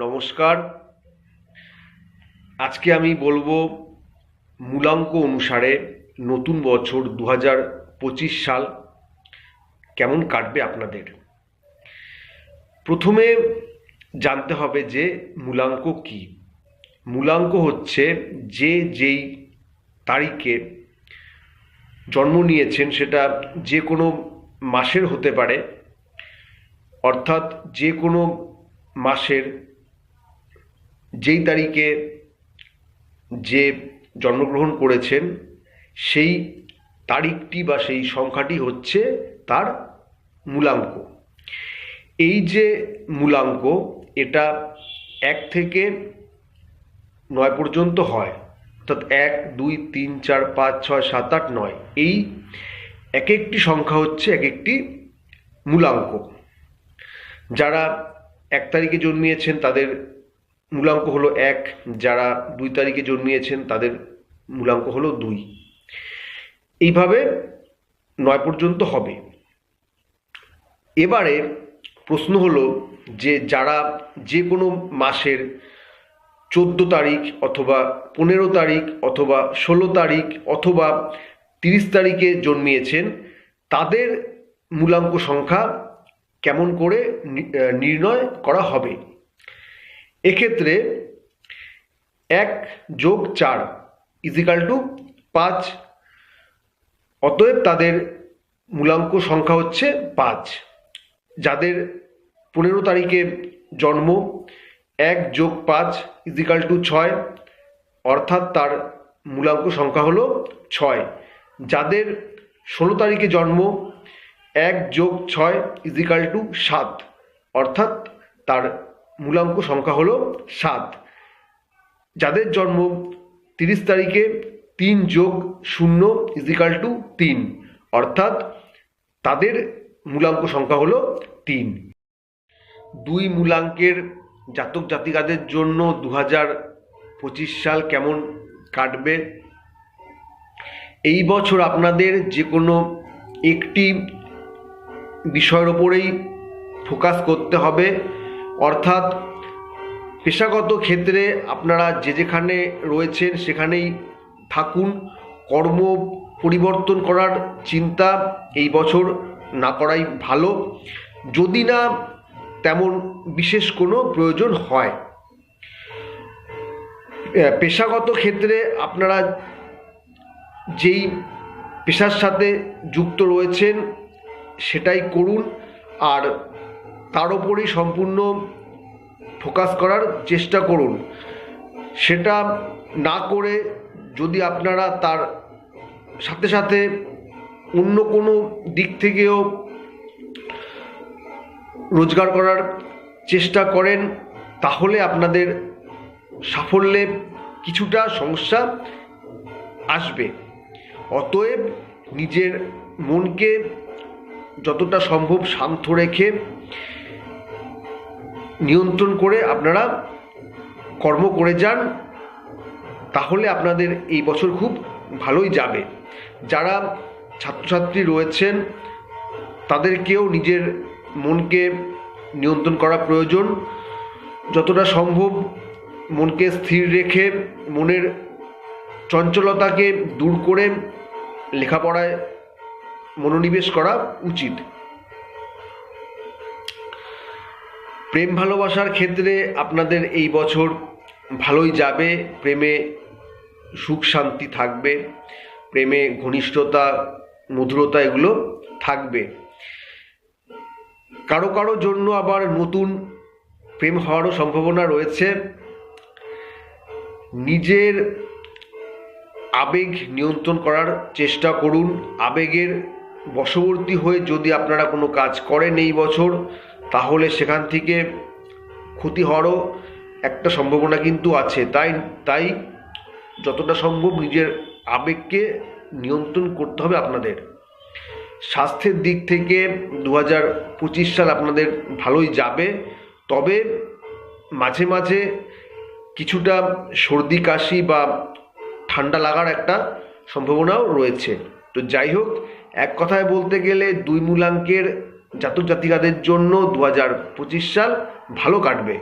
নমস্কার। আজকে আমি বলব মূলাঙ্ক অনুসারে নতুন বছর দু পঁচিশ সাল কেমন কাটবে আপনাদের। প্রথমে জানতে হবে যে মূলাঙ্ক কি। মূলাঙ্ক হচ্ছে যে যেই তারিখে জন্ম নিয়েছেন সেটা যে কোনো মাসের হতে পারে, অর্থাৎ যে কোনো মাসের যেই তারিখে যে জন্মগ্রহণ করেছেন, সেই তারিখটি বা সেই সংখ্যাটি হচ্ছে তার মূলাঙ্ক। এই যে মূলাঙ্ক, এটা এক থেকে নয় পর্যন্ত হয়। অর্থাৎ এক, দুই, তিন, চার, পাঁচ, ছয়, সাত, আট, নয়। এই এক একটি সংখ্যা হচ্ছে এক একটি মূলাঙ্ক। যারা এক তারিখে জন্মিয়েছেন, তাদের মূলাঙ্ক হলো এক, যারা দুই তারিখে জন্মিয়েছেন তাদের মূলাঙ্ক হলো দুই। এইভাবে নয় পর্যন্ত হবে। এবারে প্রশ্ন হলো যে যারা যে কোনো মাসের চোদ্দ তারিখ অথবা পনেরো তারিখ অথবা ষোলো তারিখ অথবা তিরিশ তারিখে জন্মিয়েছেন, তাদের মূলাঙ্ক সংখ্যা কেমন করে নির্ণয় করা হবে? এক্ষেত্রে এক যোগ চার ইজিক্যাল টু পাঁচ। অতএব তাদের মূলাঙ্ক সংখ্যা হচ্ছে পাঁচ। যাদের পনেরো তারিখে জন্ম, এক যোগ পাঁচ ইজিক্যাল টু ছয়। অর্থাৎ তার মূলাঙ্ক সংখ্যা হলো ছয়। যাদের ষোলো তারিখে জন্ম, এক যোগ ছয় ইজিক্যাল টু সাত। অর্থাৎ তার মূলাঙ্ক সংখ্যা হলো সাত। যাদের জন্ম তিরিশ তারিখে তিন যোগ শূন্য ইজিক্যাল টু তিন। অর্থাৎ তাদের মূলাঙ্ক সংখ্যা হলো তিন। দুই মূলাঙ্কের জাতক জাতিকাদের জন্য দু পঁচিশ সাল কেমন কাটবে? এই বছর আপনাদের যে কোনো একটি বিষয়ের ওপরেই ফোকাস করতে হবে। অর্থাৎ পেশাগত ক্ষেত্রে আপনারা যে যেখানে রয়েছেন সেখানেই থাকুন। কর্ম পরিবর্তন করার চিন্তা এই বছর না করাই ভালো। যদি না তেমন বিশেষ কোনো প্রয়োজন হয়। পেশাগত ক্ষেত্রে আপনারা যেই পেশার সাথে যুক্ত রয়েছেন সেটাই করুন। আর তার উপরেই সম্পূর্ণ ফোকাস করার চেষ্টা করুন। সেটা না করে যদি আপনারা তার সাথে সাথে অন্য কোনো দিক থেকেও রোজগার করার চেষ্টা করেন, তাহলে আপনাদের সাফল্যে কিছুটা সমস্যা আসবে। অতএব নিজের মনকে যতটা সম্ভব শান্ত রেখে নিয়ন্ত্রণ করে আপনারা কর্ম করে যান, তাহলে আপনাদের এই বছর খুব ভালোই যাবে। যারা ছাত্রছাত্রী রয়েছেন, তাদেরকেও নিজের মনকে নিয়ন্ত্রণ করা প্রয়োজন। যতটা সম্ভব মনকে স্থির রেখে মনের চঞ্চলতাকে দূর করে লেখাপড়ায় মনোনিবেশ করা উচিত। প্রেম ভালোবাসার ক্ষেত্রে আপনাদের এই বছর ভালোই যাবে। প্রেমে সুখ শান্তি থাকবে, প্রেমে ঘনিষ্ঠতা, মধুরতা এগুলো থাকবে। কারও কারও জন্য আবার নতুন প্রেম হওয়ারও সম্ভাবনা রয়েছে। নিজের আবেগ নিয়ন্ত্রণ করার চেষ্টা করুন। আবেগের বশবর্তী হয়ে যদি আপনারা কোনো কাজ করেন এই বছর তাহলে সেখান থেকে ক্ষতি হওয়ারও একটা সম্ভাবনা কিন্তু আছে। তাই তাই যতটা সম্ভব নিজের আবেগকে নিয়ন্ত্রণ করতে হবে আপনাদের। স্বাস্থ্যের দিক থেকে দু হাজার পঁচিশ সাল আপনাদের ভালোই যাবে। তবে মাঝে মাঝে কিছুটা সর্দি, কাশি বা ঠান্ডা লাগার একটা সম্ভাবনাও রয়েছে। তো যাই হোক, এক কথায় বলতে গেলে দুই মূলাঙ্কের জাতক জাতিকাদের জন্য দু হাজার পঁচিশ সাল ভালো কাটবে।